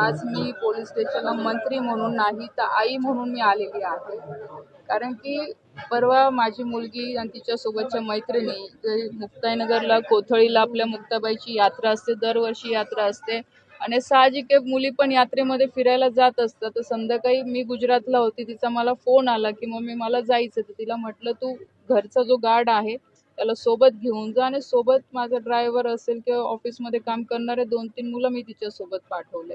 आज मी पोलीस स्टेशनला मंत्री म्हणून नाही तर आई म्हणून मी आलेली आहे. कारण की परवा माझी मुलगी आणि तिच्यासोबतच्या मैत्रिणी मुक्ताईनगरला कोथळीला आपल्या मुक्ताबाईची यात्रा असते दरवर्षी यात्रा असते. आणि साहजिक आहे मुली पण यात्रेमध्ये फिरायला जात असतात. तर संध्याकाळी मी गुजरातला होती तिचा मला फोन आला की मम्मी मला जायचं तर तिला म्हटलं तू घरचा जो गार्ड आहे त्याला सोबत घेऊन जा आणि सोबत माझा ड्रायव्हर असेल किंवा ऑफिसमध्ये काम करणारे दोन तीन मुलं मी तिच्यासोबत पाठवले.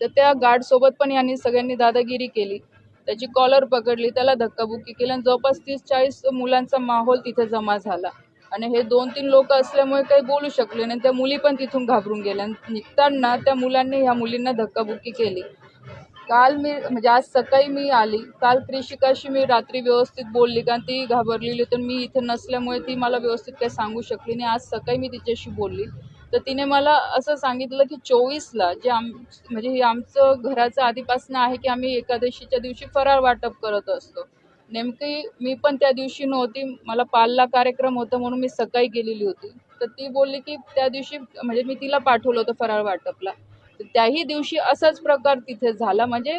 तर त्या गार्डसोबत पण यांनी सगळ्यांनी दादागिरी केली. त्याची कॉलर पकडली त्याला धक्काबुक्की केली आणि जवळपास तीस चाळीस मुलांचा माहोल तिथे जमा झाला. आणि हे दोन तीन लोक असल्यामुळे काही बोलू शकले नाही. त्या मुली पण तिथून घाबरून गेल्या. निघताना त्या मुलांनी ह्या मुलींना धक्काबुक्की केली. काल मी म्हणजे आज सकाळी मी आली. काल कृषिकाशी मी रात्री व्यवस्थित बोलली कारण ती घाबरलेली तर मी इथे नसल्यामुळे ती मला व्यवस्थित काही सांगू शकली नाही. आज सकाळी मी तिच्याशी बोलली. तर तिने मला असं सांगितलं की चोवीसला जे आम म्हणजे हे आमचं घराचं आधीपासून आहे की आम्ही एकादशीच्या दिवशी फराळ वाटप करत असतो. नेमकी मी पण त्या दिवशी नव्हती मला पालला कार्यक्रम होता म्हणून मी सकाळी गेलेली होती. तर ती बोलली की त्या दिवशी म्हणजे मी तिला पाठवलं होतं फराळ वाटपला. तर त्याही दिवशी असाच प्रकार तिथे झाला. म्हणजे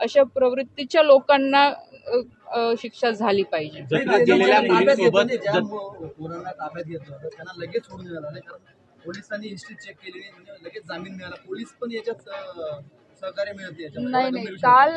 अशा प्रवृत्तीच्या लोकांना शिक्षा झाली पाहिजे. पोलिसांनी हिस्ट्री चेक केली नाही म्हणजे लगेच जामीन मिळाला. पोलीस पण याच्यात सहकार्य मिळते याच्यामध्ये. नाही नाही. काल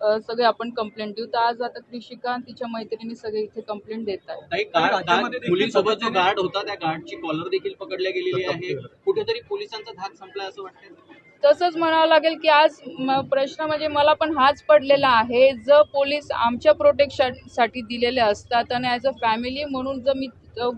सगळे आपण कंप्लेंट देऊ. तर आज आता कृषिका तिच्या मैत्रिणी सगळे इथे कंप्लेंट देत आहेत. मुलीसोबत जो गार्ड होता त्या गार्डची कॉलर देखील पकडल्या गेलेली आहे. कुठेतरी पोलिसांचा धाक संपलाय असं वाटतं तसंच म्हणावं लागेल की आज प्रश्न म्हणजे मला पण हाच पडलेला आहे. जर पोलीस आमच्या प्रोटेक्शनसाठी दिलेले असतात आणि ॲज अ फॅमिली म्हणून जर मी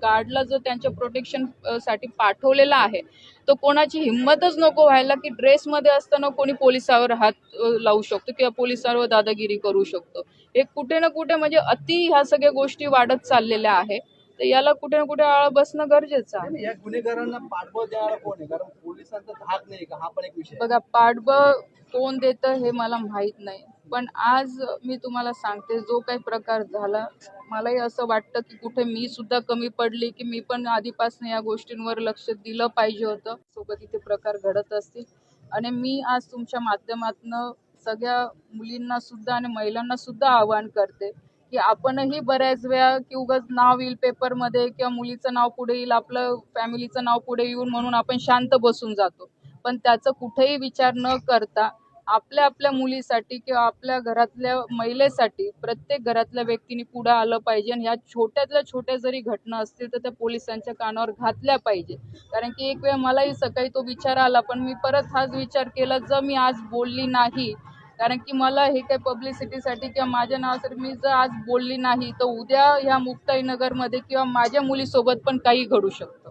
गार्डला जर त्यांच्या प्रोटेक्शनसाठी पाठवलेला आहे तर कोणाची हिंमतच नको व्हायला की ड्रेसमध्ये असताना कोणी पोलिसावर हात लावू शकतो किंवा पोलिसांवर दादागिरी करू शकतो. हे कुठे ना कुठे म्हणजे अति ह्या सगळ्या गोष्टी वाढत चाललेल्या आहे. तर याला कुठे ना कुठे आळा बसणं गरजेचं आहे. या गुन्हेगारांना पाठबळ देणारा कोण आहे? कारण पोलिसांचा धाक नाही का? हा पण एक विषय. बघा पाठबळ कोण देतं हे मला माहीत नाही. पण आज मी तुम्हाला सांगते जो काही प्रकार झाला मलाही असं वाटतं की कुठे मी सुद्धा कमी पडली की मी पण आधीपासून या गोष्टींवर लक्ष दिलं पाहिजे होतं. सोबत इथे प्रकार घडत असतील. आणि मी आज तुमच्या माध्यमातनं सगळ्या मुलींना सुद्धा आणि महिलांना सुद्धा आवाहन करते की आपणही बऱ्याच वेळा की उगाच नाव येईल पेपरमध्ये किंवा मुलीचं नाव पुढे येईल आपलं फॅमिलीचं नाव पुढे येऊन म्हणून आपण शांत बसून जातो. पण त्याचं कुठेही विचार न करता आपल्या आपल्या मुलीसाठी किंवा आपल्या घरातल्या महिलेसाठी प्रत्येक घरातल्या व्यक्तीने पुढं आलं पाहिजे आणि ह्या छोट्यातल्या छोट्या जरी घटना असतील तर त्या पोलिसांच्या कानावर घातल्या पाहिजे. कारण की एक वेळ मलाही सकाळी तो विचार आला पण मी परत हाच विचार केला जर मी आज बोलली नाही कारण की मला हे काही पब्लिसिटीसाठी किंवा माझ्या नावासाठी मी जर आज बोलली नाही तर उद्या ह्या मुक्ताईनगरमध्ये किंवा माझ्या मुलीसोबत पण काही घडू शकतं.